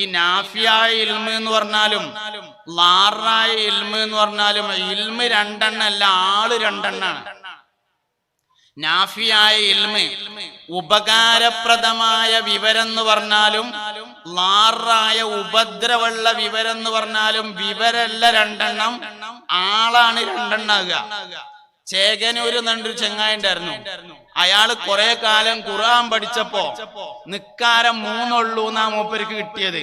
ഈ നാഫിയായ ഇൽമ എന്ന് പറഞ്ഞാലും ലാറായ ഇൽമ എന്ന് പറഞ്ഞാലും ഇൽമ രണ്ടെണ്ണല്ല ആൾ രണ്ടെണ്ണാണ്. നാഫിയായ ഇൽമ ഉപകാരപ്രദമായ വിവരം എന്ന് പറഞ്ഞാലും ലാറായ ഉപദ്രവമുള്ള വിവരം എന്ന് പറഞ്ഞാലും വിവരല്ല രണ്ടെണ്ണം ആളാണ് രണ്ടെണ്ണാകുക. ചേകനൂര് എന്നൊരു ചെങ്ങായിണ്ടായിരുന്നു അയാൾ കുറെ കാലം ഖുർആൻ പഠിച്ചപ്പോ നിക്കാരം മൂന്നുള്ളൂ എന്നാ മൂപ്പർക്ക് കിട്ടിയത്.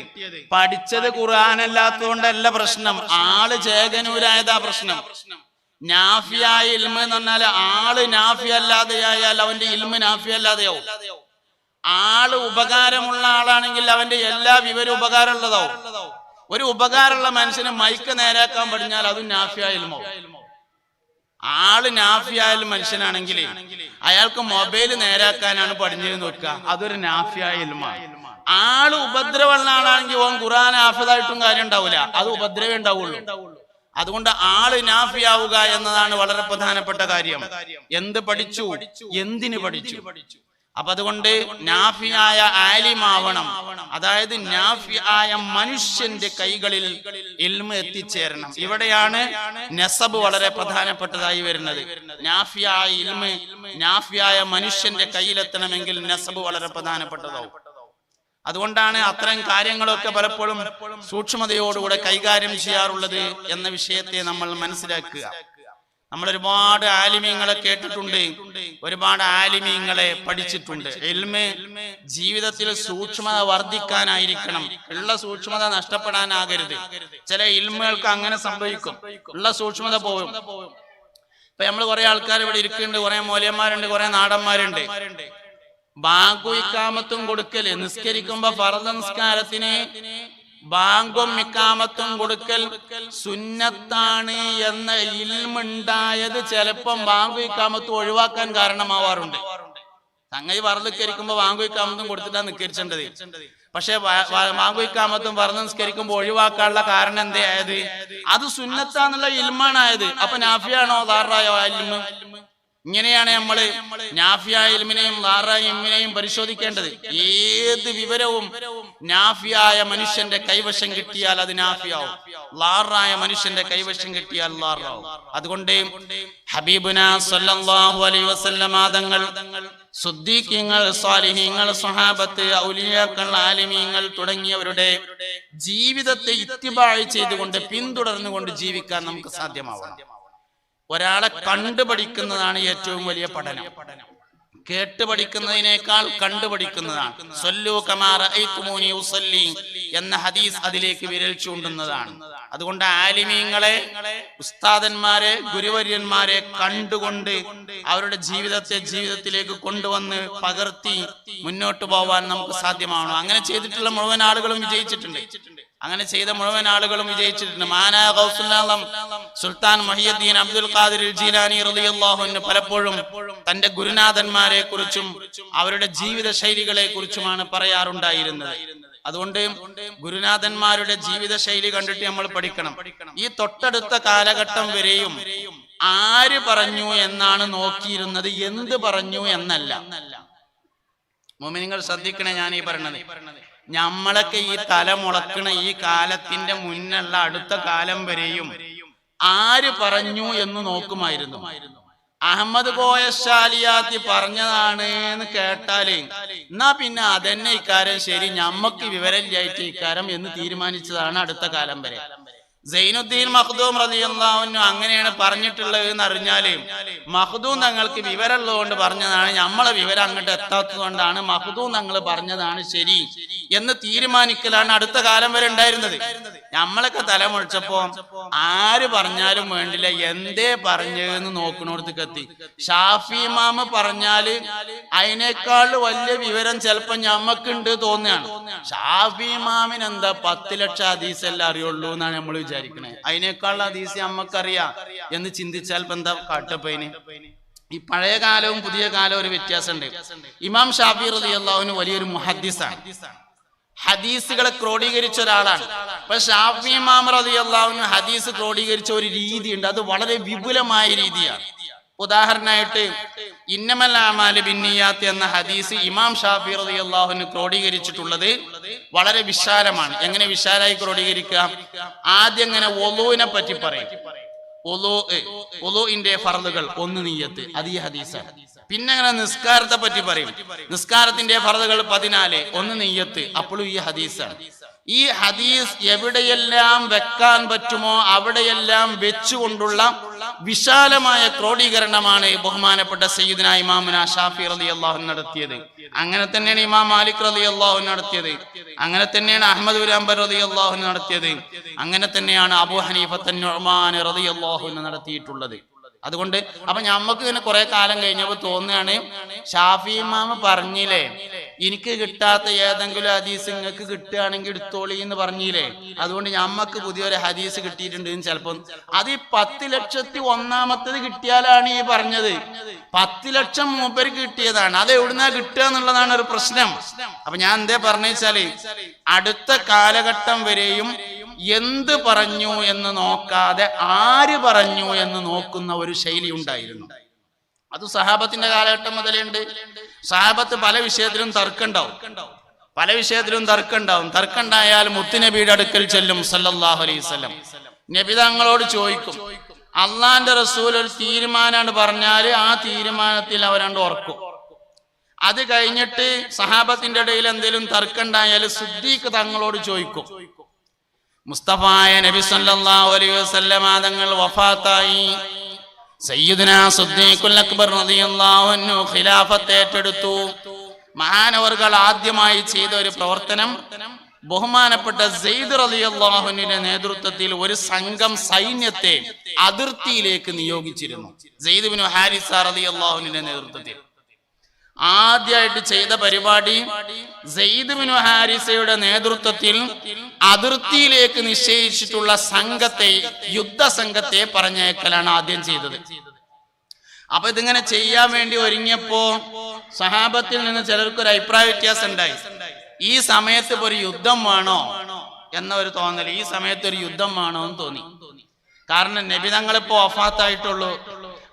പഠിച്ചത് ഖുർആനല്ലാത്തതുകൊണ്ടല്ല പ്രശ്നം. ആൾ ചേകനൂരായതാ പ്രശ്നം. നാഫിയായ ഇൽമ എന്ന് പറഞ്ഞാൽ ആൾ നാഫി അല്ലാതെയായാൽ അവന്റെ ഇൽമ നാഫി അല്ലാതെയാവും. ആൾ ഉപകാരമുള്ള ആളാണെങ്കിൽ അവന്റെ എല്ലാ വിവരവും ഉപകാരമുള്ളതാവും. ഒരു ഉപകാരമുള്ള മനുഷ്യന് മൈക്ക് നേരാക്കാൻ പഠിഞ്ഞാൽ അതും നാഫിയായ ഇൽമാവും. ആൾ നാഫിയായ മനുഷ്യനാണെങ്കിൽ അയാൾക്ക് മൊബൈൽ നേരാക്കാനാണ് പഠിഞ്ഞിരുന്ന് നോക്കുക അതൊരു നാഫിയായ ഇൽമാണ്. ആൾ ഉപദ്രവമുള്ള ആളാണെങ്കിൽ ഓൻ ഖുറാൻ ആഫിതായിട്ടും കാര്യം ഉണ്ടാവില്ല അത് ഉപദ്രവേ ഉണ്ടാവുള്ളൂ. അതുകൊണ്ട് ആൾ നാഫിയാവുക എന്നതാണ് വളരെ പ്രധാനപ്പെട്ട കാര്യം. എന്ത് പഠിച്ചു? എന്തിന് പഠിച്ചു? അപ്പൊ അതുകൊണ്ട് നാഫിയായ ആലിമാവണം. അതായത് നാഫിയായ മനുഷ്യന്റെ കൈകളിൽ ഇൽമ എത്തിച്ചേരണം. ഇവിടെയാണ് നെസബ് വളരെ പ്രധാനപ്പെട്ടതായി വരുന്നത്. നാഫിയായ ഇൽമ നാഫിയായ മനുഷ്യന്റെ കയ്യിലെത്തണമെങ്കിൽ നെസബ് വളരെ പ്രധാനപ്പെട്ടതാവും. അതുകൊണ്ടാണ് അത്തരം കാര്യങ്ങളൊക്കെ പലപ്പോഴും സൂക്ഷ്മതയോടുകൂടെ കൈകാര്യം ചെയ്യാറുള്ളത് എന്ന വിഷയത്തെ നമ്മൾ മനസ്സിലാക്കുക. നമ്മൾ ഒരുപാട് ആലിമീങ്ങളെ കേട്ടിട്ടുണ്ട്. ഒരുപാട് ആലിമീങ്ങളെ പഠിച്ചിട്ടുണ്ട്. എൽമ ജീവിതത്തിൽ സൂക്ഷ്മത വർദ്ധിക്കാനായിരിക്കണം. ഉള്ള സൂക്ഷ്മത നഷ്ടപ്പെടാനാകരുത്. ചില ഇൽമുകൾക്ക് അങ്ങനെ സംഭവിക്കും. ഉള്ള സൂക്ഷ്മത പോകും ഇപ്പൊ നമ്മൾ കുറെ ആൾക്കാർ ഇവിടെ ഇരിക്കുന്നുണ്ട്. കുറെ മൂല്യന്മാരുണ്ട് കുറെ നാടന്മാരുണ്ട്. ബാഗു ഇക്കാമത്തും കൊടുക്കൽ നിസ്കരിക്കുമ്പോ ഫറദ നിസ്കാരത്തിന് ബാങ്കും മിക്കാമത്തും കൊടുക്കൽ സുന്നത്താണ് എന്ന ഇൽമുണ്ടായത് ചിലപ്പം ബാങ്കു ഇക്കാമത്തും ഒഴിവാക്കാൻ കാരണമാവാറുണ്ട്. സംഗതി പറന്നിക്കരിക്കുമ്പോ ബാങ്കും ഇക്കാമത്തും കൊടുത്തിട്ടാണ് നിസ്കരിച്ചേണ്ടത്. പക്ഷെ ബാങ്കും ഇക്കാമത്തും പറന്ന് നിസ്കരിക്കുമ്പോ ഒഴിവാക്കാനുള്ള കാരണം എന്തേ അത് സുന്നത്താന്നുള്ള ഇൽമാണായത് അപ്പൊ നാഫിയാണോ ധാറായോ ഇൽമ്? ഇങ്ങനെയാണ് നമ്മൾ നാഫിയ ഇൽമിനെയും ലാറ ഇൽമിനെയും പരിശോധിക്കേണ്ടത്. ഏത് വിവരവും നാഫിയായ മനുഷ്യന്റെ കൈവശം കിട്ടിയാൽ അത് നാഫിയാവും. ലാറായ മനുഷ്യന്റെ കൈവശം കിട്ടിയാൽ ലാറാവും അതുകൊണ്ട് ഹബീബുന സല്ലല്ലാഹു അലൈഹി വസല്ലമ തങ്ങൾ സുദ്ദീഖ്യങ്ങൾ സ്വാലിഹീങ്ങൾ സ്വഹാബത്ത് ഔലിയാക്കൾ ആലിമീങ്ങൾ തുടങ്ങിയവരുടെ ജീവിതത്തെ ഇത്തിബാഴ് ചെയ്തുകൊണ്ട് പിന്തുടർന്നുകൊണ്ട് ജീവിക്കാൻ നമുക്ക് സാധ്യമാവണം. ഒരാളെ കണ്ടുപഠിക്കുന്നതാണ് ഏറ്റവും വലിയ പഠനം. കേട്ട് പഠിക്കുന്നതിനേക്കാൾ കണ്ടുപഠിക്കുന്നതാണ് എന്ന ഹദീസ് അതിലേക്ക് വിരൽ ചൂണ്ടുന്നതാണ്. അതുകൊണ്ട് ആലിമീങ്ങളെ ഉസ്താദന്മാരെ ഗുരുവര്യന്മാരെ കണ്ടുകൊണ്ട് അവരുടെ ജീവിതത്തെ ജീവിതത്തിലേക്ക് കൊണ്ടുവന്ന് പകർത്തി മുന്നോട്ട് പോവാൻ നമുക്ക് സാധ്യമാണോ അങ്ങനെ ചെയ്തിട്ടുള്ള മുഴുവൻ ആളുകളും വിജയിച്ചിട്ടുണ്ട്. അങ്ങനെ ചെയ്ത മുഴുവൻ ആളുകളും വിജയിച്ചിട്ടുണ്ട്. മാനാ Sultan Muhiyuddin Abdul Qadir Jilani പലപ്പോഴും തന്റെ ഗുരുനാഥന്മാരെ കുറിച്ചും അവരുടെ ജീവിത ശൈലികളെ കുറിച്ചുമാണ് പറയാറുണ്ടായിരുന്നത്. അതുകൊണ്ട് ഗുരുനാഥന്മാരുടെ ജീവിത ശൈലി കണ്ടിട്ട് നമ്മൾ പഠിക്കണം. ഈ തൊട്ടടുത്ത കാലഘട്ടം വരെയും ആര് പറഞ്ഞു എന്നാണ് നോക്കിയിരുന്നത് എന്ത് പറഞ്ഞു എന്നല്ല. മോമിനിങ്ങൾ ശ്രദ്ധിക്കണേ ഞാൻ ഈ പറഞ്ഞത്. നമ്മളൊക്കെ ഈ തല മുളക്കണ ഈ കാലത്തിന്റെ മുന്നുള്ള അടുത്ത കാലം വരെയും ആര് പറഞ്ഞു എന്ന് നോക്കുമായിരുന്നു. അഹമ്മദ് കോയശാലിയാത്തി പറഞ്ഞതാണ് എന്ന് കേട്ടാൽ എന്നാ പിന്നെ അതന്നെ ഇക്കാരം ശരി ഞമ്മക്ക് വിവരമില്ലായിട്ട് ഇക്കാരം എന്ന് തീരുമാനിച്ചതാണ് അടുത്ത കാലം വരെ. സൈനുദ്ദീൻ മഖ്ദൂം റളിയല്ലാഹു അങ്ങനെയാണ് പറഞ്ഞിട്ടുള്ളത് എന്ന് അറിഞ്ഞാൽ മഖ്ദൂം തങ്ങൾക്ക് വിവരമുള്ളതുകൊണ്ട് പറഞ്ഞതാണ് നമ്മളെ വിവരം അങ്ങോട്ട് എത്താത്തത് കൊണ്ടാണ് മഖ്ദൂം തങ്ങൾ പറഞ്ഞതാണ് ശരി എന്ന് തീരുമാനിക്കലാണ് അടുത്ത കാലം വരെ ഉണ്ടായിരുന്നത്. നമ്മളൊക്കെ തലമുഴിച്ചപ്പോ ആര് പറഞ്ഞാലും വേണ്ടില്ല എന്തേ പറഞ്ഞതെന്ന് നോക്കണോടത്തേക്ക് എത്തി. ഷാഫി മാമ പറഞ്ഞാൽ അതിനേക്കാൾ വലിയ വിവരം ചിലപ്പോ ഞമ്മക്കുണ്ട് തോന്നുകയാണ്. ഷാഫി മാമിന് എന്താ പത്ത് ലക്ഷം ഹദീസ് എല്ലാം അറിയുള്ളൂ എന്നാണ് നമ്മൾ വിചാരിക്കണേ. അതിനേക്കാൾ അതീസി അമ്മക്കറിയാ എന്ന് ചിന്തിച്ചാൽ ബന്ധം എന്താ കാട്ടപ്പതിന് ഈ പഴയ കാലവും പുതിയ കാലവും ഒരു വ്യത്യാസമുണ്ട്. ഇമാം ഷാഫി റലി അള്ളാഹുവിന് വലിയൊരു മുഹദ്ദിസാണ്. ഹദീസുകളെ ക്രോഡീകരിച്ച ഒരാളാണ്. അപ്പൊ ഷാഫി ഇമാം റലി അള്ളാഹുവിന് ഹദീസ് ക്രോഡീകരിച്ച ഒരു രീതിയുണ്ട്. അത് വളരെ വിപുലമായ രീതിയാണ്. ഉദാഹരണമായിട്ട് ഇന്നമൽ ബിന്നിയാത്ത് എന്ന ഹദീസ് ഇമാം ഷാഫി റളിയല്ലാഹുവിന് ക്രോഡീകരിച്ചിട്ടുള്ളത് വളരെ വിശാലമാണ്. എങ്ങനെ വിശാലായി ക്രോഡീകരിക്കുക? ആദ്യം ഇങ്ങനെ ഒലുവിനെ പറ്റി പറയും. ഒലു ഒലുവിന്റെ ഫർദുകൾ ഒന്ന് നീയത്ത് അത് ഈ ഹദീസാണ്. പിന്നെ അങ്ങനെ നിസ്കാരത്തെ പറ്റി പറയും. നിസ്കാരത്തിന്റെ ഫറലുകൾ പതിനാല് ഒന്ന് നീയത്ത് അപ്പോഴും ഈ ഹദീസാണ്. ഈ ഹദീസ് എവിടെയെല്ലാം വെക്കാൻ പറ്റുമോ അവിടെയെല്ലാം വെച്ചുകൊണ്ടുള്ള വിശാലമായ ക്രോഡീകരണമാണ് ബഹുമാനപ്പെട്ട സയ്യിദിന ഇമാമുന ഷാഫി റലി അള്ളാഹു നടത്തിയത്. അങ്ങനെ തന്നെയാണ് ഇമാം മാലിക് റലി അള്ളാഹു നടത്തിയത്. അങ്ങനെ തന്നെയാണ് അഹമ്മദ് ഉലാംബർ റലി അള്ളാഹു നടത്തിയത്. അങ്ങനെ തന്നെയാണ് അബു ഹനീഫത്തൻ റലി അള്ളാഹു നടത്തിയിട്ടുള്ളത്. അതുകൊണ്ട് അപ്പൊ ഞമ്മക്ക് ഇങ്ങനെ കുറെ കാലം കഴിഞ്ഞപ്പോ തോന്നുകയാണ് ഷാഫി ഇമാമ പറഞ്ഞില്ലേ എനിക്ക് കിട്ടാത്ത ഏതെങ്കിലും ഹദീസ് നിങ്ങൾക്ക് കിട്ടുകയാണെങ്കിൽ എടുത്തോളി എന്ന് പറഞ്ഞില്ലേ? അതുകൊണ്ട് ഞമ്മക്ക് പുതിയൊരു ഹദീസ് കിട്ടിയിട്ടുണ്ട് ചിലപ്പോ. അത് ഈ പത്ത് ലക്ഷത്തി ഒന്നാമത്തത് കിട്ടിയാലാണ് ഈ പറഞ്ഞത്. പത്ത് ലക്ഷം മൂപ്പർക്ക് കിട്ടിയതാണ്. അത് എവിടുന്നാ കിട്ടുക എന്നുള്ളതാണ് ഒരു പ്രശ്നം. അപ്പൊ ഞാൻ എന്തേ പറഞ്ഞു വെച്ചാൽ അടുത്ത കാലഘട്ടം വരെയും എന്ത് പറഞ്ഞു എന്ന് നോക്കാതെ ആര് പറഞ്ഞു എന്ന് നോക്കുന്ന ഒരു ശൈലി ഉണ്ടായിരുന്നു. അത് സഹാബത്തിന്റെ കാലഘട്ടം മുതലുണ്ട്. സഹാബത്ത് പല വിഷയത്തിലും തർക്കമുണ്ടാവും. പല വിഷയത്തിലും തർക്കമുണ്ടാവും. തർക്കമുണ്ടായാൽ മുത്തുനബിയുടെ അടുക്കൽ ചെല്ലും. സല്ലല്ലാഹു അലൈഹി വസല്ലം. നബി തങ്ങളോട് ചോദിക്കും അള്ളാന്റെ റസൂൽ ഒരു തീരുമാനമാണ് പറഞ്ഞാൽ ആ തീരുമാനത്തിൽ അവരണ്ട് ഓർക്കും. അത് കഴിഞ്ഞിട്ട് സഹാബത്തിന്റെ ഇടയിൽ എന്തെങ്കിലും തർക്കമുണ്ടായാൽ സുദ്ദീഖ് തങ്ങളോട് ചോദിക്കും മുസ്തഫായ നബി സല്ലല്ലാഹു അലൈഹി വസല്ലമ തങ്ങൾ വഫാത്തായി. സയ്യിദുന സുദ്ദീഖുൽ അക്ബർ റളിയല്ലാഹു അൻഹു ഖിലാഫത്ത് ഏറ്റെടുത്തു. മഹാനവർകൾ ആദ്യമായി ചെയ്ത ഒരു പ്രവർത്തനം ബഹുമാനപ്പെട്ട സെയ്ദ് റളിയല്ലാഹുവിന്റെ നേതൃത്വത്തിൽ ഒരു സംഘം സൈന്യത്തെ അതിർത്തിയിലേക്ക് നിയോഗിച്ചിരുന്നു. സെയ്ദ് ബിൻ ഹാരിസ റളിയല്ലാഹുവിന്റെ നേതൃത്വത്തിൽ. ആദ്യമായിട്ട് ചെയ്ത പരിപാടി സെയ്ദ് ബിൻ ഹാരിസയുടെ നേതൃത്വത്തിൽ അതിർത്തിയിലേക്ക് നിശ്ചയിച്ചിട്ടുള്ള സംഘത്തെ യുദ്ധസംഘത്തെ പറഞ്ഞേക്കലാണ് ആദ്യം ചെയ്തത്. അപ്പൊ ഇതിങ്ങനെ ചെയ്യാൻ വേണ്ടി ഒരുങ്ങിയപ്പോ സഹാബത്തിൽ നിന്ന് ചിലർക്ക് ഒരു അഭിപ്രായ വ്യത്യാസം ഉണ്ടായി ഈ സമയത്ത് ഒരു യുദ്ധം വേണോ എന്ന ഒരു തോന്നൽ ഈ സമയത്ത് ഒരു യുദ്ധം വേണോ എന്ന് തോന്നി. കാരണം നബി തങ്ങളിപ്പോ ഒഫാത്തായിട്ടുള്ളൂ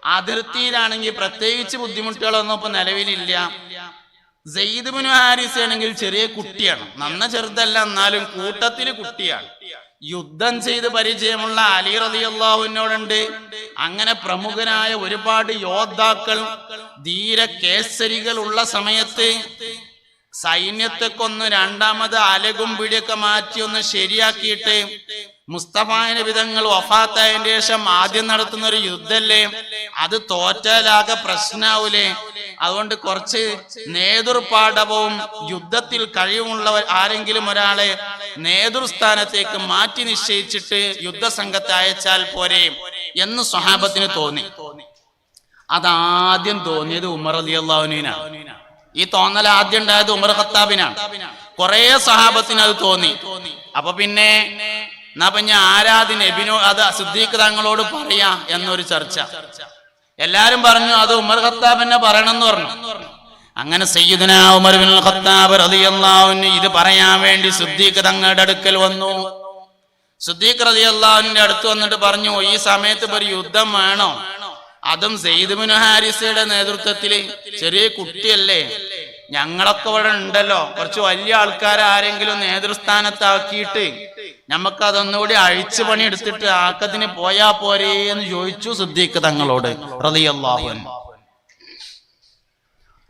അതിർത്തിയിലാണെങ്കിൽ പ്രത്യേകിച്ച് ബുദ്ധിമുട്ടുകളൊന്നും ഇപ്പൊ നിലവിലില്ല. സെയ്ദ് ഹാരിസ് ആണെങ്കിൽ ചെറിയ കുട്ടിയാണ്. നന്ന ചെറുതല്ല എന്നാലും കൂട്ടത്തിൽ കുട്ടിയാണ്. യുദ്ധം ചെയ്ത് പരിചയമുള്ള അലി റളിയല്ലാഹുവിനോടുണ്ട് അങ്ങനെ പ്രമുഖനായ ഒരുപാട് യോദ്ധാക്കൾ ധീര കേസരികൾ ഉള്ള സമയത്ത് സൈന്യത്തെ കൊന്ന് രണ്ടാമത് അലകും പിടിയൊക്കെ മാറ്റി ഒന്ന് ശരിയാക്കിയിട്ട് മുസ്തഫായ വിധങ്ങൾ വഫാത്തായതിന്റെ ശേഷം ആദ്യം നടത്തുന്ന ഒരു യുദ്ധല്ലേ? അത് തോറ്റാലാകെ പ്രശ്നാവൂലേ? അതുകൊണ്ട് കുറച്ച് നേതൃപാഠവും യുദ്ധത്തിൽ കഴിവുള്ളവർ ആരെങ്കിലും ഒരാളെ നേതൃസ്ഥാനത്തേക്ക് മാറ്റി നിശ്ചയിച്ചിട്ട് യുദ്ധസംഘത്തെ അയച്ചാൽ പോരെ എന്ന് സ്വഹാബത്തിന് തോന്നി. അതാദ്യം തോന്നിയത് ഉമർ അലി അള്ളാഹുവിനാണ് ഈ തോന്നൽ ആദ്യം ഉണ്ടായത് ഉമർ ഖത്താബിനാണ്. കുറെ സഹാബത്തിന് അത് തോന്നി. അപ്പൊ പിന്നെ എന്നാ പിന്നെ ആരാധി നബിനോ അത് സിദ്ദീഖ് തങ്ങളോട് പറയാ എന്നൊരു ചർച്ച. എല്ലാരും പറഞ്ഞു അത് ഉമർ ഖത്താബിനെ പറയണം എന്ന് പറഞ്ഞു. അങ്ങനെ സയ്യിദന ഉമർ ബിൻ ഖത്താബ് റളിയല്ലാഹു അൻഹു ഇത് പറയാൻ വേണ്ടി സിദ്ദീഖ് തങ്ങളുടെ അടുക്കൽ വന്നു. സിദ്ദീഖ് റളിയല്ലാഹുവിന്റെ അടുത്ത് വന്നിട്ട് പറഞ്ഞു ഈ സമയത്ത് ഒരു യുദ്ധം വേണോ. അതും സെയ്ദ് ബിൻ ഹാരിസയുടെ നേതൃത്വത്തിൽ ചെറിയ കുട്ടിയല്ലേ. ഞങ്ങളൊക്കെ ഇവിടെ ഉണ്ടല്ലോ. കുറച്ച് വലിയ ആൾക്കാരെ ആരെങ്കിലും നേതൃസ്ഥാനത്താക്കിയിട്ട് നമുക്ക് അതൊന്നുകൂടി അഴിച്ചു പണി എടുത്തിട്ട് ആക്കത്തിന് പോയാ പോരേ എന്ന് ചോദിച്ചു സിദ്ദീഖ് തങ്ങളോട്. റളിയല്ലാഹു അൻഹു.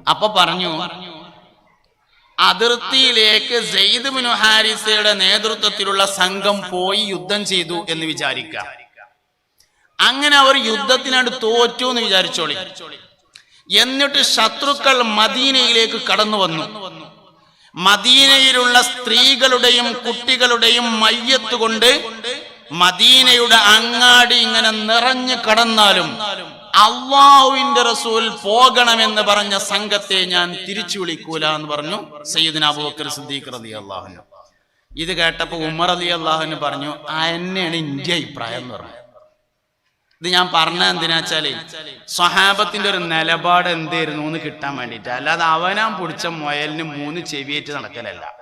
അപ്പൊ പറഞ്ഞു അതിർത്തിയിലേക്ക് സെയ്ദ് ബിൻ ഹാരിസയുടെ നേതൃത്വത്തിലുള്ള സംഘം പോയി യുദ്ധം ചെയ്തു എന്ന് വിചാരിക്കാം. അങ്ങനെ അവർ യുദ്ധത്തിനടുത്ത് തോറ്റു എന്ന് വിചാരിച്ചോളി. എന്നിട്ട് ശത്രുക്കൾ മദീനയിലേക്ക് കടന്നു വന്നു. മദീനയിലുള്ള സ്ത്രീകളുടെയും കുട്ടികളുടെയും മയ്യത്ത് കൊണ്ട് മദീനയുടെ അങ്ങാടി ഇങ്ങനെ നിറഞ്ഞു കടന്നാലും അള്ളാഹുവിന്റെ റസൂൽ പോകണമെന്ന് പറഞ്ഞ സംഘത്തെ ഞാൻ തിരിച്ചു വിളിക്കൂല എന്ന് പറഞ്ഞു സയ്യിദിന അബൂബക്കർ സിദ്ദീഖ് റതി അള്ളാഹുനു ഇത് കേട്ടപ്പോ ഉമർ അലി അള്ളാഹുന് പറഞ്ഞു ആ എന്നെയാണ് ഇന്ത്യ അഭിപ്രായം എന്ന് പറഞ്ഞു. ഇത് ഞാൻ പറഞ്ഞ എന്തിനാ വെച്ചാൽ സ്വഹാബത്തിന്റെ ഒരു നിലപാട് എന്തായിരുന്നു എന്ന് കിട്ടാൻ വേണ്ടിയിട്ട്. അല്ലാതെ അവനാൻ പിടിച്ച മുയലിന് മൂന്ന് ചെവിയേറ്റ് നടക്കലല്ല.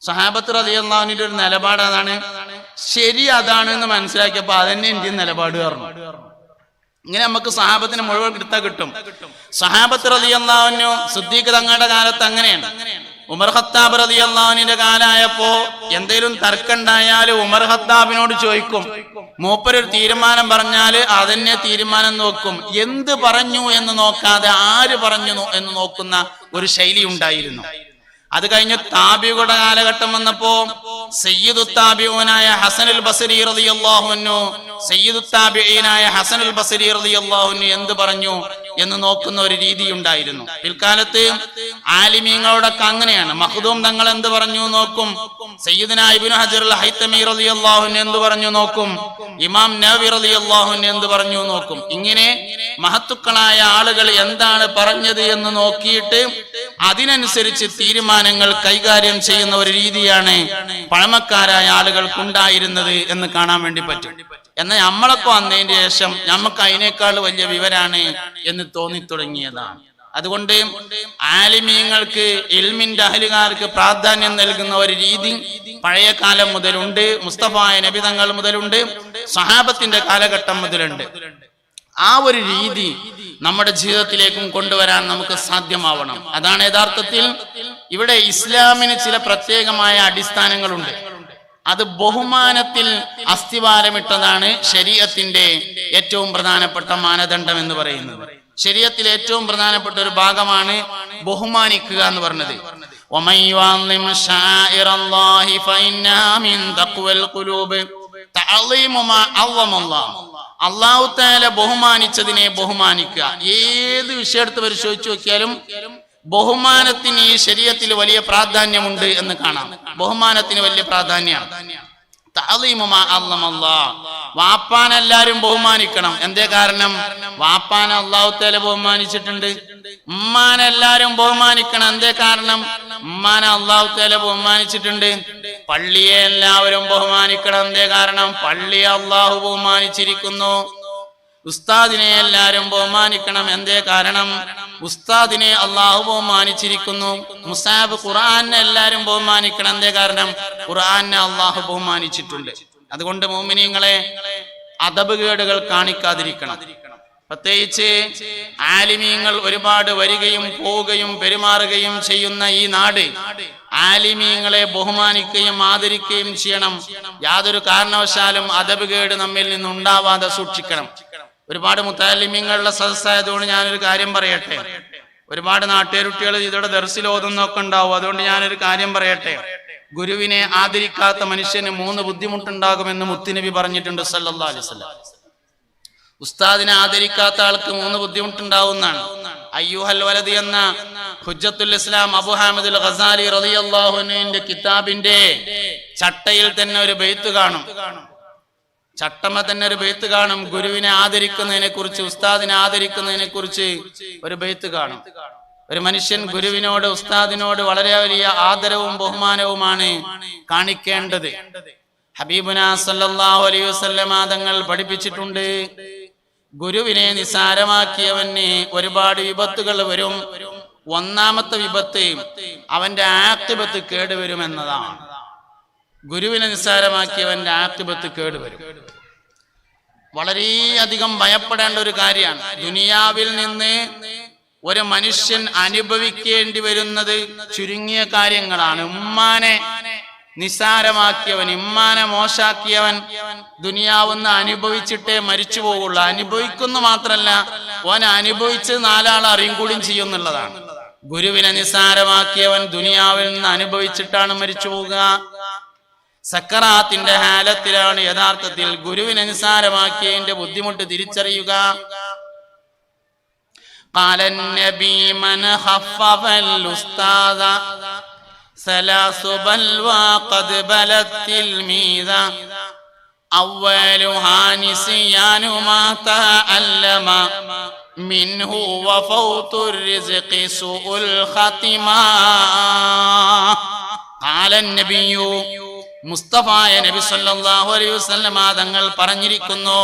സ്വഹാബത്ത് റതിയുള്ളവനിന്റെ ഒരു നിലപാട് അതാണ്. ശരി അതാണ് എന്ന് മനസ്സിലാക്കിയപ്പോ അതന്നെ ഇന്ത്യൻ നിലപാട് പറഞ്ഞു. ഇങ്ങനെ നമുക്ക് സഹാബത്തിന് മുഴുവൻ എടുത്താൽ കിട്ടും. സഹാബത്ത് സിദ്ദീഖ് സുദ്ദീഖ് തങ്ങളുടെ കാലത്ത് അങ്ങനെയാണ്. ഉമർ ഖത്താബ് റതി അള്ളാഹുവിന്റെ കാലായപ്പോ എന്തേലും തർക്കണ്ടായാൽ ഉമർ ഖത്താബിനോട് ചോദിക്കും. മൂപ്പരൊരു തീരുമാനം പറഞ്ഞാൽ അതന്നെ തീരുമാനം നോക്കും. എന്ത് പറഞ്ഞു എന്ന് നോക്കാതെ ആര് പറഞ്ഞു എന്ന് നോക്കുന്ന ഒരു ശൈലി ഉണ്ടായിരുന്നു. അത് കഴിഞ്ഞ് താബിയുടെ കാലഘട്ടം വന്നപ്പോ സയ്യിദു താബിഊനായ ഹസനുൽ ബസരി റളിയല്ലാഹു അൻഹു സയ്യിദു താബിഈനായ ഹസനുൽ ബസരി റളിയല്ലാഹു അൻഹു എന്ത് പറഞ്ഞു? എന്ന് നോക്കുന്ന ഒരു രീതി ഉണ്ടായിരുന്നു. പിൽക്കാലത്ത് ആലിമീങ്ങളോടൊക്കെ അങ്ങനെയാണ്. മഹദൂം തങ്ങൾ എന്ത് പറഞ്ഞു നോക്കും? സയ്യിദുന ഇബ്നു ഹജർ ഹൈത്തമി അൻഹു എന്ത് പറഞ്ഞു നോക്കും? ഇമാം നവവി റളിയല്ലാഹു അൻഹു എന്ത് പറഞ്ഞു നോക്കും? ഇങ്ങനെ മഹത്തുക്കളായ ആളുകൾ എന്താണ് പറഞ്ഞത് എന്ന് നോക്കിയിട്ട് അതിനനുസരിച്ച് തീരുമാനങ്ങൾ കൈകാര്യം ചെയ്യുന്ന ഒരു രീതിയാണ് പഴമക്കാരായ ആളുകൾക്കുണ്ടായിരുന്നത് എന്ന് കാണാൻ വേണ്ടി പറ്റും. എന്നാൽ നമ്മളൊക്കെ വന്നതിന് ശേഷം നമുക്ക് അതിനേക്കാൾ വലിയ വിവരാണ് എന്ന് തോന്നി തുടങ്ങിയതാണ് അതുകൊണ്ട് ആലിമീങ്ങൾക്ക് ഇൽമിന്റെ അഹലുകാർക്ക് പ്രാധാന്യം നൽകുന്ന ഒരു രീതി പഴയ കാലം മുതലുണ്ട് മുസ്തഫായ നബിതങ്ങൾ മുതലുണ്ട് സഹാബത്തിന്റെ കാലഘട്ടം മുതലുണ്ട്. ആ ഒരു രീതി നമ്മുടെ ജീവിതത്തിലേക്കും കൊണ്ടുവരാൻ നമുക്ക് സാധ്യമാവണം. അതാണ് യഥാർത്ഥത്തിൽ ഇവിടെ ഇസ്ലാമിന് ചില പ്രത്യേകമായ അടിസ്ഥാനങ്ങളുണ്ട്. അത് ബഹുമാനത്തിൽ അസ്ഥിവാരമിട്ടതാണ് ശരീരത്തിന്റെ ഏറ്റവും പ്രധാനപ്പെട്ട മാനദണ്ഡം എന്ന് പറയുന്നത്. ശരീരത്തിൽ ഏറ്റവും പ്രധാനപ്പെട്ട ഒരു ഭാഗമാണ് ബഹുമാനിക്കുക എന്ന് പറഞ്ഞത്. അള്ളാഹുത്താല ബഹുമാനിച്ചതിനെ ബഹുമാനിക്കുക. ഏത് വിഷയം എടുത്ത് പരിശോധിച്ചു നോക്കിയാലും ബഹുമാനത്തിന് ഈ ശരീരത്തിൽ വലിയ പ്രാധാന്യമുണ്ട് എന്ന് കാണാം. ബഹുമാനത്തിന് വലിയ പ്രാധാന്യമാണ് വാപ്പാൻ എല്ലാരും ബഹുമാനിക്കണം. എന്തേ കാരണം? വാപ്പാൻ അള്ളാഹുത്തേല ബഹുമാനിച്ചിട്ടുണ്ട്. ബഹുമാനിച്ചിട്ടുണ്ട് ഉമ്മാനെല്ലാരും ബഹുമാനിക്കണം. എന്തേ കാരണം? ഉമ്മാൻ അള്ളാഹുത്തേല ബഹുമാനിച്ചിട്ടുണ്ട്. പള്ളിയെ എല്ലാവരും ബഹുമാനിക്കണം. എന്തേ കാരണം? പള്ളി അള്ളാഹു ബഹുമാനിച്ചിരിക്കുന്നു. ഉസ്താദിനെ എല്ലാരും ബഹുമാനിക്കണം. എന്തേ കാരണം? ഉസ്താദിനെ അള്ളാഹു ബഹുമാനിച്ചിരിക്കുന്നു. മുസാബ് ഖുർആനെ എല്ലാരും ബഹുമാനിക്കണം. എന്തേ കാരണം? ഖുർആനെ അള്ളാഹു ബഹുമാനിച്ചിട്ടുണ്ട്. അതുകൊണ്ട് മോമിനിയങ്ങളെ അതബ് കേടുകൾ കാണിക്കാതിരിക്കണം. പ്രത്യേകിച്ച് ആലിമീങ്ങൾ ഒരുപാട് വരികയും പോവുകയും പെരുമാറുകയും ചെയ്യുന്ന ഈ നാട് ആലിമീങ്ങളെ ബഹുമാനിക്കുകയും ആദരിക്കുകയും ചെയ്യണം. യാതൊരു കാരണവശാലും അതബ് കേട് നമ്മിൽ നിന്നുണ്ടാവാതെ സൂക്ഷിക്കണം. ഒരുപാട് മുത്താലിമ്യങ്ങളുടെ സദസ്സായതുകൊണ്ട് ഞാനൊരു കാര്യം പറയട്ടെ? ഒരുപാട് നാട്ടുകാരുട്ടികൾ ഇതോടെ ദർശിൽ ഓതുന്നൊക്കെ ഉണ്ടാവും. അതുകൊണ്ട് ഞാനൊരു കാര്യം പറയട്ടെ? ഗുരുവിനെ ആദരിക്കാത്ത മനുഷ്യന് മൂന്ന് ബുദ്ധിമുട്ടുണ്ടാകുമെന്ന് മുത്തുനബി പറഞ്ഞിട്ടുണ്ട് സല്ലല്ലാഹു അലൈഹി വസല്ലം. ഉസ്താദിനെ ആദരിക്കാത്ത ആൾക്ക് മൂന്ന് ബുദ്ധിമുട്ടുണ്ടാവുന്നതാണ് അയ്യൂഹൽ വലതി എന്ന ഹുജത്തുൽ ഇസ്ലാം അബു ഹാമിദുൽ ഖസാലി റളിയല്ലാഹുവിന്റെ കിതാബിന്റെ ചട്ടയിൽ തന്നെ ഒരു ബെയ്ത്ത് കാണും. ചട്ടമ തന്നെ ഒരു ബെയ്ത്ത് കാണും. ഗുരുവിനെ ആദരിക്കുന്നതിനെ കുറിച്ച് ഉസ്താദിനെ ആദരിക്കുന്നതിനെ കുറിച്ച് ഒരു ബെയ്ത്ത് കാണും. ഒരു മനുഷ്യൻ ഗുരുവിനോട് ഉസ്താദിനോട് വളരെ വലിയ ആദരവും ബഹുമാനവുമാണ് കാണിക്കേണ്ടത്. ഹബീബുന സല്ലല്ലാഹു അലൈഹി വസല്ലമ തങ്ങൾ പഠിപ്പിച്ചിട്ടുണ്ട്. ഗുരുവിനെ നിസാരമാക്കിയവന് ഒരുപാട് വിപത്തുകൾ വരും. ഒന്നാമത്തെ വിപത്ത് അവന്റെ ആക്തിപത്ത് കേടുവരും എന്നതാണ് ഗുരുവിനെ നിസ്സാരമാക്കിയവന്റെ ആക്തിപത്ത് കേടുവരും. വളരെയധികം ഭയപ്പെടേണ്ട ഒരു കാര്യമാണ്. ദുനിയാവിൽ നിന്ന് ഒരു മനുഷ്യൻ അനുഭവിക്കേണ്ടി വരുന്നത് ചുരുങ്ങിയ കാര്യങ്ങളാണ്. ഉമ്മാനെ നിസാരമാക്കിയവൻ ഇമ്മാനെ മോശാക്കിയവൻ ദുനിയാവെന്ന് അനുഭവിച്ചിട്ടേ മരിച്ചു പോകുള്ളൂ അനുഭവിക്കുന്നു മാത്രല്ല ഓൻ അനുഭവിച്ച് നാലാൾ അറിയും കൂടിയും ചെയ്യുന്നുള്ളതാണ് ഗുരുവിനെ നിസാരമാക്കിയവൻ ദുനിയാവിൽ നിന്ന് അനുഭവിച്ചിട്ടാണ് മരിച്ചു പോകുക സക്കറാത്തിന്റെ ഹാലത്തിലാണ് യഥാർത്ഥത്തിൽ ഗുരുവിനെ നിസാരമാക്കിയതിന്റെ ബുദ്ധിമുട്ട് തിരിച്ചറിയുക قال النبي من خفف الأستاذ ثلاث بلوى قد بلت الميزة أولها نسيان ما تعلم منه وفوت الرزق سوء الخاتمة قال النبي മുസ്തഫായ നബി സല്ലല്ലാഹു അലൈഹി വസല്ലമ തങ്ങൾ പറഞ്ഞിരിക്കുന്നു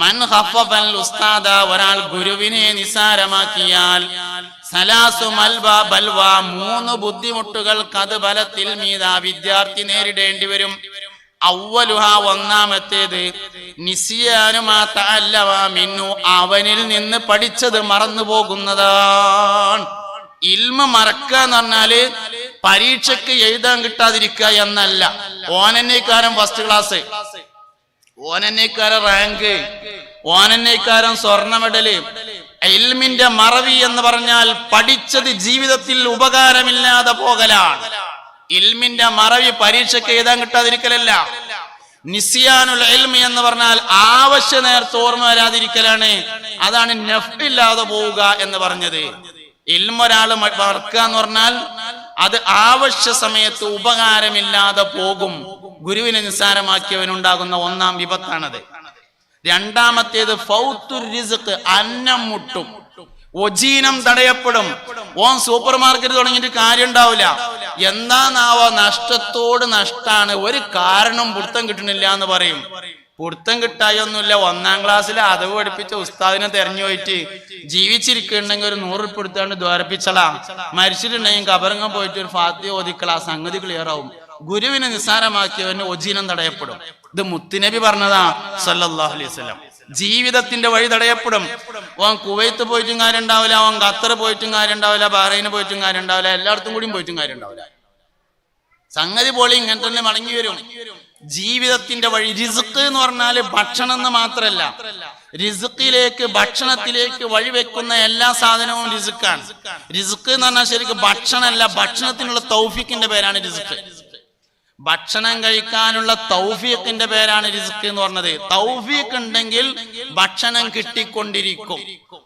മൻ ഖഫഫൽ ഉസ്താദ ഒരാൾ ഗുരുവിനെ നിസാരമാക്കിയാൽ സലാസു മൽവ ബൽവ മൂന്ന് ബുദ്ധിമുട്ടുകൾ കത് ബലത്തിൽ മീത വിദ്യാർത്ഥി നേരിടേണ്ടി വരും. അവലുഹ ഒന്നാമത്തേത് മിന്നു അവനിൽ നിന്ന് പഠിച്ചത് മറന്നു പോകുന്നതാണ് ഇൽമ മറക്കുക എന്ന് പറഞ്ഞാൽ പരീക്ഷയ്ക്ക് എഴുതാൻ കിട്ടാതിരിക്കുക എന്നല്ല. ഓനന്നേക്കാരൻ ഫസ്റ്റ് ക്ലാസ് ഓനന്നേക്കാരൻ റാങ്ക് ഓനന്നേക്കാരൻ സ്വർണ മെഡൽ ഇൽമിന്റെ മറവി എന്ന് പറഞ്ഞാൽ പഠിച്ചത് ജീവിതത്തിൽ ഉപകാരമില്ലാതെ പോകലാണ്. ഇൽമിന്റെ മറവി പരീക്ഷയ്ക്ക് എഴുതാൻ കിട്ടാതിരിക്കലല്ല. നിസിയാനുൽ എൽമി എന്ന് പറഞ്ഞാൽ ആവശ്യ നേരത്തെ ഓർമ്മ വരാതിരിക്കലാണ്. അതാണ് നഫില്ലാതെ പോവുക എന്ന് പറഞ്ഞത്. ഇൽമ ഒരാൾ മറക്കുക എന്ന് പറഞ്ഞാൽ അത് ആവശ്യ സമയത്ത് ഉപകാരമില്ലാതെ പോകും. ഗുരുവിനെ നിസ്സാരമാക്കിയവനുണ്ടാകുന്ന ഒന്നാം വിപത്താണത്. രണ്ടാമത്തേത് ഫൗത്തുർ റിസ്ക് അന്നം മുട്ടും. ഒജീനം തടയപ്പെടും. ഓൻ സൂപ്പർ മാർക്കറ്റ് തുടങ്ങിയിട്ട് കാര്യം ഉണ്ടാവില്ല എന്താന്നാവോ നഷ്ടത്തോട് നഷ്ടാണ്. ഒരു കാരണം പുടുത്തം കിട്ടണില്ല എന്ന് പറയും. പുടുത്തം കിട്ടായൊന്നുമില്ല. ഒന്നാം ക്ലാസ്സിൽ അതവ് പഠിപ്പിച്ച ഉസ്താദിനെ തെരഞ്ഞു പോയിട്ട് ജീവിച്ചിരിക്കുന്നുണ്ടെങ്കിൽ ഒരു നൂറ് ഉറുപ്പ് എടുത്താണ്ട് ദ്വാരപ്പിച്ചളാ. മരിച്ചിട്ടുണ്ടെങ്കിൽ കബറങ്ങം പോയിട്ട് ഒരു ഫാത്തി ഓദിക്കളാ സംഗതി ക്ലിയർ ആവും. ഗുരുവിനെ നിസ്സാരമാക്കിയവന് ഒജീനം തടയപ്പെടും. ഇത് മുത്തുനബി പറഞ്ഞതാ സല്ലാഹു അലൈഹി സ്വലം ജീവിതത്തിന്റെ വഴി തടയപ്പെടും. ഓൻ കുവൈത്ത് പോയിട്ടും കാര്യം ഉണ്ടാവില്ല ഓൻ ഖത്തർ പോയിട്ടും കാര്യം ഉണ്ടാവില്ല ബഹ്റൈന് പോയിട്ടും കാര്യം ഉണ്ടാവില്ല എല്ലായിടത്തും കൂടിയും പോയിട്ടും കാര്യം ഉണ്ടാവില്ല സംഗതി പോളി ഇങ്ങനെ തന്നെ മടങ്ങി വരും. ജീവിതത്തിന്റെ വഴി റിസുക്ക് എന്ന് പറഞ്ഞാൽ ഭക്ഷണം എന്ന് മാത്രല്ല. റിസുക്കിലേക്ക് ഭക്ഷണത്തിലേക്ക് വഴിവെക്കുന്ന എല്ലാ സാധനവും റിസുക്കാണ് റിസുക്ക് എന്ന് പറഞ്ഞാൽ ശരിക്കും ഭക്ഷണമല്ല ഭക്ഷണത്തിനുള്ള തൗഫിക്കിന്റെ പേരാണ് റിസുക്ക് ഭക്ഷണം കഴിക്കാനുള്ള തൗഫീഖിന്റെ പേരാണ് റിസ്ക് എന്ന് പറഞ്ഞത്. തൗഫീഖ് ഉണ്ടെങ്കിൽ ഭക്ഷണം കിട്ടിക്കൊണ്ടിരിക്കും.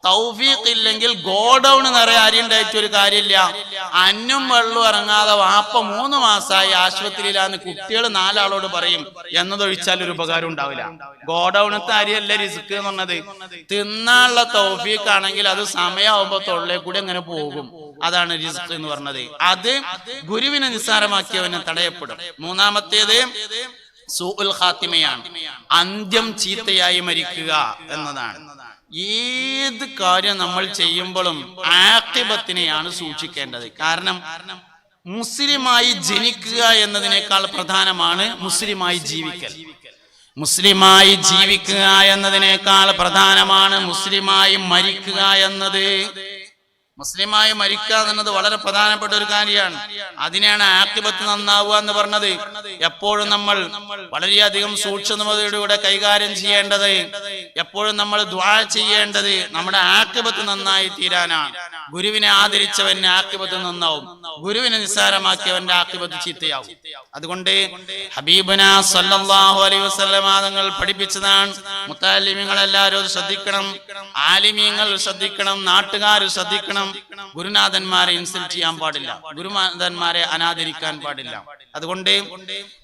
തൗഫീഖ് ഇല്ലെങ്കിൽ ഗോഡൌൺ നിറയെ അരി ഉണ്ടായിട്ട് ഒരു കാര്യമില്ല. അന്നും വെള്ളം ഇറങ്ങാതെ വാപ്പ മൂന്ന് മാസമായി ആശുപത്രിയിലാന്ന് കുട്ടികൾ നാലാളോട് പറയും എന്നതൊഴിച്ചാൽ ഒരു ഉപകാരം ഉണ്ടാവില്ല. ഗോഡൌണത്തെ അരിയല്ല റിസ്ക് എന്ന് പറഞ്ഞത്. തിന്നാനുള്ള തൗഫീഖ് ആണെങ്കിൽ അത് സമയമാകുമ്പോ തൊള്ളേ കൂടി അങ്ങനെ പോകും. അതാണ് റിസ്ക് എന്ന് പറഞ്ഞത്. അത് ഗുരുവിനെ നിസ്സാരമാക്കിയവനെ തടയപ്പെടും. മൂന്നാമത്തേത് സൂഉൽ ഖാത്തിമയാണ്. അന്ത്യം ചീത്തയായി മരിക്കുക എന്നതാണ്. ഏത് കാര്യം നമ്മൾ ചെയ്യുമ്പോഴും ആക്കിബത്തിനെയാണ് സൂക്ഷിക്കേണ്ടത്. കാരണം മുസ്ലിമായി ജനിക്കുക എന്നതിനേക്കാൾ പ്രധാനമാണ് മുസ്ലിമായി ജീവിക്കൽ. മുസ്ലിമായി ജീവിക്കുക എന്നതിനേക്കാൾ പ്രധാനമാണ് മുസ്ലിമായി മരിക്കുക എന്നത്. മുസ്ലിമായി മരിക്കുക എന്നത് വളരെ പ്രധാനപ്പെട്ട ഒരു കാര്യമാണ്. അതിനെയാണ് ആക്തിപത്ത് നന്നാവുക എന്ന് പറഞ്ഞത്. എപ്പോഴും നമ്മൾ വളരെയധികം സൂക്ഷ്മതയോടെ കൈകാര്യം ചെയ്യേണ്ടത് എപ്പോഴും നമ്മൾ ദ്വാ ചെയ്യേണ്ടത് നമ്മുടെ ആക്തിപത്ത് നന്നായി തീരാനാണ്. ഗുരുവിനെ ആദരിച്ചവന്റെ ആക്കിപത്ത് നന്നാവും. ഗുരുവിനെ നിസ്സാരമാക്കിയവന്റെ ആക്കിപത്ത് ചീത്തയാവും. അതുകൊണ്ട് ഹബീബന സല്ലല്ലാഹു അലൈഹി പഠിപ്പിച്ചതാണ്. മുത്താലിമ്യങ്ങൾ എല്ലാവരും ശ്രദ്ധിക്കണം. ആലിമിയങ്ങൾ ശ്രദ്ധിക്കണം. നാട്ടുകാർ ശ്രദ്ധിക്കണം. ഗുരുനാഥന്മാരെ ഇൻസൾട്ട് ചെയ്യാൻ പാടില്ല. ഗുരുനാഥന്മാരെ അനാദരിക്കാൻ പാടില്ല. അതുകൊണ്ട്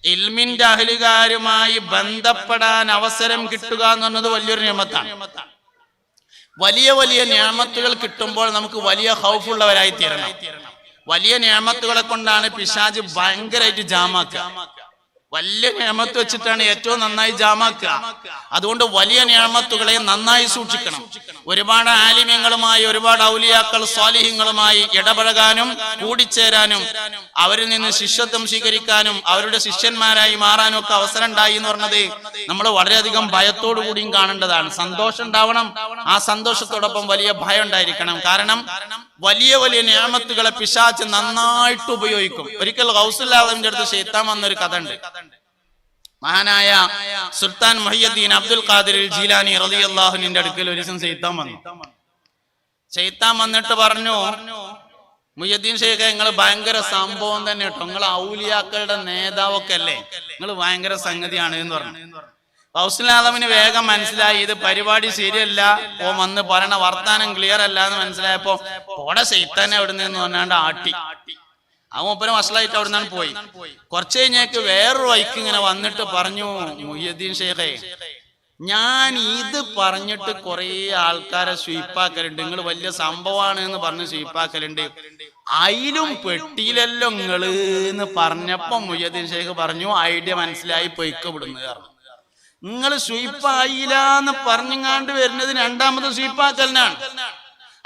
ഇൽമിന്റെ അഹലുകാരുമായി ബന്ധപ്പെടാൻ അവസരം കിട്ടുക എന്നുള്ളത് വലിയൊരു നിയമത്താണ്. വലിയ വലിയ നിയമത്തുകൾ കിട്ടുമ്പോൾ നമുക്ക് വലിയ ഹൗഫുള്ളവരായി തീരണം. വലിയ നിയമത്തുകളെ കൊണ്ടാണ് പിശാജ് ഭയങ്കരമായിട്ട് ജാമാക്കുക. വലിയ നിയമത്ത് വെച്ചിട്ടാണ് ഏറ്റവും നന്നായി ജാമാക്കുക. അതുകൊണ്ട് വലിയ നിയമത്തുകളെ നന്നായി സൂക്ഷിക്കണം. ഒരുപാട് ആലിമ്യങ്ങളുമായി ഒരുപാട് ഔലിയാക്കൾ സ്വാലിഹ്യങ്ങളുമായി ഇടപഴകാനും കൂടിച്ചേരാനും അവരിൽ നിന്ന് ശിഷ്യത്വം സ്വീകരിക്കാനും അവരുടെ ശിഷ്യന്മാരായി മാറാനും ഒക്കെ അവസരം ഉണ്ടായി എന്ന് പറഞ്ഞത് നമ്മൾ വളരെയധികം ഭയത്തോടു കൂടിയും കാണേണ്ടതാണ്. സന്തോഷം ഉണ്ടാവണം. ആ സന്തോഷത്തോടൊപ്പം വലിയ ഭയം ഉണ്ടായിരിക്കണം. കാരണം വലിയ വലിയ നിയമത്തുകളെ പിശാച്ച് നന്നായിട്ട് ഉപയോഗിക്കും. ഒരിക്കൽ ഹൗസില്ലാതെ അടുത്ത് ഷെയ്ത്താൻ വന്നൊരു കഥ ഉണ്ട്. മഹാനായ Sultan Mohiyuddin Abdul Qadir Jilani റളിയല്ലാഹുവിന്റെ അടുക്കൽ ഒരു ദിവസം ചെയ്ത്താൻ വന്നു. ചെയ്ത്താൻ വന്നിട്ട് പറഞ്ഞു മുയ്യദ്ദീൻ ഷെയ്ഖ് നിങ്ങൾ ഭയങ്കര സംഭവം തന്നെ കേട്ടോ. നിങ്ങൾ ഔലിയാക്കളുടെ നേതാവൊക്കെ അല്ലേ നിങ്ങൾ ഭയങ്കര സംഗതിയാണ് എന്ന് പറഞ്ഞു. കൗസലാദമിന് വേഗം മനസ്സിലായി ഇത് പരിപാടി ശരിയല്ല. ഓ വന്ന് പറയണ വർത്താനം ക്ലിയർ അല്ല എന്ന് മനസ്സിലായപ്പോ ഓടെ സൈത്താനെ അവിടെ നിന്ന് പറഞ്ഞാണ്ട് ആട്ടി. ആ മൂപ്പനെ മസലായിട്ട് അവിടെ നിന്നാണ് പോയി. കുറച്ച് കഴിഞ്ഞേക്ക് വേറൊരു വൈക്ക് ഇങ്ങനെ വന്നിട്ട് പറഞ്ഞു മുഹിയുദ്ദീൻ ഷേഖേ ഞാൻ ഇത് പറഞ്ഞിട്ട് കുറെ ആൾക്കാരെ സ്വീപ്പാക്കലുണ്ട്. നിങ്ങൾ വലിയ സംഭവമാണ് എന്ന് പറഞ്ഞ് സ്വീപ്പാക്കലുണ്ട്. അയിലും പെട്ടിയിലല്ലോ നിങ്ങൾ എന്ന് പറഞ്ഞപ്പോ മുയ്യദ്ദീൻ ഷേഖ് പറഞ്ഞു ഐഡിയ മനസ്സിലായി പൊയ്ക്ക വിടുന്നു പറഞ്ഞു നിങ്ങൾ സ്വീപ്പായില്ല എന്ന് പറഞ്ഞുങ്ങാണ്ട് വരുന്നത് രണ്ടാമത് സ്വീപ്പാക്കലിനാണ്.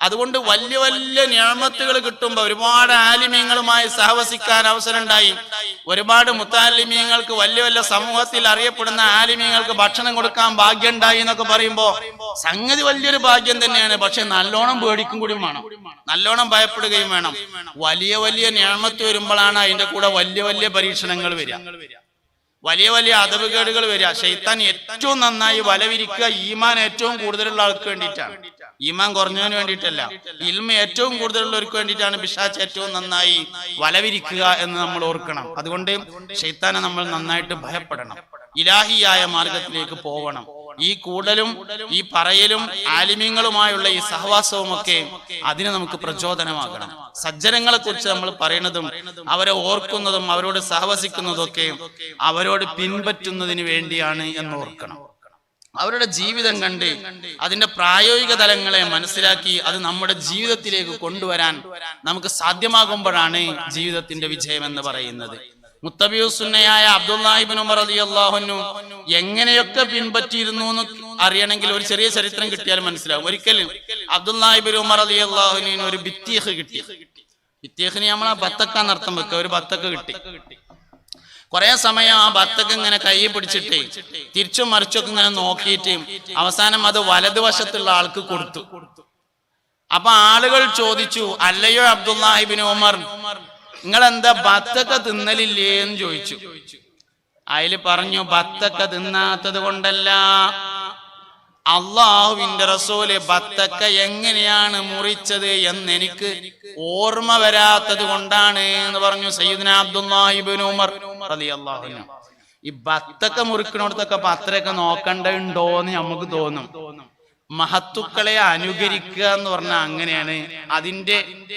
അതുകൊണ്ട് വലിയ വലിയ ഞാമത്തുകൾ കിട്ടുമ്പോൾ ഒരുപാട് ആലിമ്യങ്ങളുമായി സഹവസിക്കാൻ അവസരം ഉണ്ടായി ഒരുപാട് മുത്താലിമ്യങ്ങൾക്ക് വലിയ വലിയ സമൂഹത്തിൽ അറിയപ്പെടുന്ന ആലിമ്യങ്ങൾക്ക് ഭക്ഷണം കൊടുക്കാൻ ഭാഗ്യം ഉണ്ടായി എന്നൊക്കെ പറയുമ്പോൾ സംഗതി വലിയൊരു ഭാഗ്യം തന്നെയാണ്. പക്ഷെ നല്ലോണം പേടിക്കും കൂടി വേണം. നല്ലോണം ഭയപ്പെടുകയും വേണം. വലിയ വലിയ ഞാമത്ത് വരുമ്പോഴാണ് അതിന്റെ കൂടെ വലിയ വലിയ പരീക്ഷണങ്ങൾ വരിക. വലിയ വലിയ അതവുകേടുകൾ വരിക. ശൈത്താൻ ഏറ്റവും നന്നായി വലവിരിക്കുക ഈമാൻ ഏറ്റവും കൂടുതലുള്ള ആൾക്ക് വേണ്ടിയിട്ടാണ്. ഈമാൻ കുറഞ്ഞവന് വേണ്ടിയിട്ടല്ല. ഇൽമ ഏറ്റവും കൂടുതലുള്ളവർക്ക് വേണ്ടിയിട്ടാണ് പിശാച്ച് ഏറ്റവും നന്നായി വലവിരിക്കുക എന്ന് നമ്മൾ ഓർക്കണം. അതുകൊണ്ട് ശൈത്താനെ നമ്മൾ നന്നായിട്ട് ഭയപ്പെടണം. ഇലാഹിയായ മാർഗത്തിലേക്ക് പോവണം. ഈ കൂടലും ഈ പറയലും ആലിമ്യങ്ങളുമായുള്ള ഈ സഹവാസവും ഒക്കെ അതിന് നമുക്ക് പ്രചോദനമാകണം. സജ്ജനങ്ങളെ കുറിച്ച് നമ്മൾ പറയുന്നതും അവരെ ഓർക്കുന്നതും അവരോട് സഹവസിക്കുന്നതൊക്കെ അവരോട് പിൻപറ്റുന്നതിന് വേണ്ടിയാണ് എന്ന് ഓർക്കണം. അവരുടെ ജീവിതം കണ്ട് അതിന്റെ പ്രായോഗിക തലങ്ങളെ മനസ്സിലാക്കി അത് നമ്മുടെ ജീവിതത്തിലേക്ക് കൊണ്ടുവരാൻ നമുക്ക് സാധ്യമാകുമ്പോഴാണ് ജീവിതത്തിന്റെ വിജയം എന്ന് പറയുന്നത് മുത്തബിയുസുന്നയായ അബ്ദുല്ലാഹിബിൻ ഉമർ അലി അള്ളാഹുനു എങ്ങനെയൊക്കെ പിൻപറ്റിയിരുന്നു എന്ന് അറിയണമെങ്കിൽ ഒരു ചെറിയ ചരിത്രം കിട്ടിയാൽ മനസ്സിലാവും. ഒരിക്കലും അബ്ദുല്ലാഹിബിൻ ഉമർ അലി അള്ളാഹുനു ഒരു ബിത്തീഹ് കിട്ടി. ബിത്തീഹിന് നമ്മൾ ആ ബത്തക്ക നർത്തം വെക്കുക. ഒരു ബത്തക്ക കിട്ടി. കുറെ സമയം ആ ബത്തക്ക ഇങ്ങനെ കൈ പിടിച്ചിട്ട് തിരിച്ചും മറിച്ചൊക്കെ ഇങ്ങനെ നോക്കിയിട്ട് അവസാനം അത് വലതുവശത്തുള്ള ആൾക്ക് കൊടുത്തു. അപ്പൊ ആളുകൾ ചോദിച്ചു അല്ലയോ അബ്ദുല്ലാഹിബിൻ ഉമർ നിങ്ങൾ എന്താ ബത്തക്ക തിന്നലില്ലേ? എന്ന് ചോദിച്ചു. അതിൽ പറഞ്ഞു ബത്തക്ക തിന്നാത്തത് കൊണ്ടല്ല അള്ളാഹുവിന്റെ റസൂൽ ബത്തക്ക എങ്ങനെയാണ് മുറിച്ചത് എന്ന് എനിക്ക് ഓർമ്മ വരാത്തത് കൊണ്ടാണ് എന്ന് പറഞ്ഞു സയ്യിദ്ന അബ്ദുല്ലാഹിബിൻ ഉമർ റളിയല്ലാഹു അൻഹു. ഈ ബത്തക്ക മുറിക്കണോടത്തൊക്കെ പത്രയൊക്കെ നോക്കണ്ടുണ്ടോ എന്ന് നമുക്ക് തോന്നും. മഹത്തുക്കളെ അനുകരിക്കുക എന്ന് പറഞ്ഞാൽ അങ്ങനെയാണ്. അതിന്റെ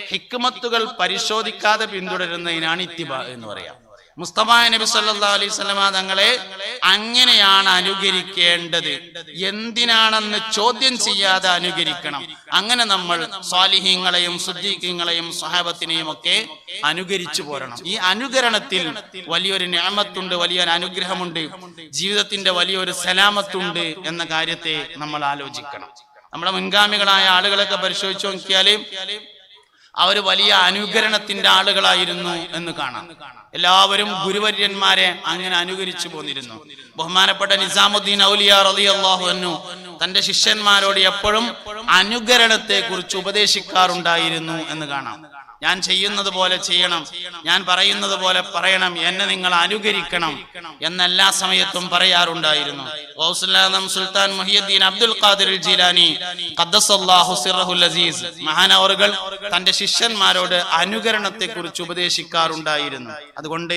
ഹിക്മത്തുകൾ പരിശോധിക്കാതെ പിന്തുടരുന്നതിനാണ് ഇത്തിബ എന്ന് പറയാം. മുസ്തഫ നബി സല്ലാ അലൈഹി സ്വലമ തങ്ങളെ അങ്ങനെയാണ് അനുകരിക്കേണ്ടത്. എന്തിനാണെന്ന് ചോദ്യം ചെയ്യാതെ അനുകരിക്കണം. അങ്ങനെ നമ്മൾ സ്വാലിഹീങ്ങളെയും സുദ്ദീഖീങ്ങളെയും സഹാബത്തിനെയും ഒക്കെ അനുകരിച്ചു പോരണം. ഈ അനുകരണത്തിൽ വലിയൊരു ഞാമത്തുണ്ട് വലിയൊരു അനുഗ്രഹമുണ്ട് ജീവിതത്തിന്റെ വലിയൊരു സലാമത്തുണ്ട് എന്ന കാര്യത്തെ നമ്മൾ ആലോചിക്കണം. നമ്മുടെ മുൻഗാമികളായ ആളുകളൊക്കെ പരിശോധിച്ചു നോക്കിയാൽ അവർ വലിയ അനുകരണത്തിന്റെ ആളുകളായിരുന്നു എന്ന് കാണാം. എല്ലാവരും ഗുരുവര്യന്മാരെ അങ്ങനെ അനുകരിച്ചു പോന്നിരുന്നു. ബഹുമാനപ്പെട്ട നിസാമുദ്ദീൻ ഔലിയ അൻഹു തന്റെ ശിഷ്യന്മാരോട് എപ്പോഴും അനുകരണത്തെ കുറിച്ച് ഉപദേശിക്കാറുണ്ടായിരുന്നു എന്ന് കാണാം. ഞാൻ ചെയ്യുന്നത് പോലെ ചെയ്യണം. ഞാൻ പറയുന്നത് പോലെ പറയണം. എന്നെ നിങ്ങൾ അനുകരിക്കണം എന്നെല്ലാ സമയത്തും പറയാറുണ്ടായിരുന്നു. Sultan Muhiyuddin Abdul Qadir Jilani Azeez മഹാനവറുകൾ തന്റെ ശിഷ്യന്മാരോട് അനുകരണത്തെ കുറിച്ച് ഉപദേശിക്കാറുണ്ടായിരുന്നു. അതുകൊണ്ട്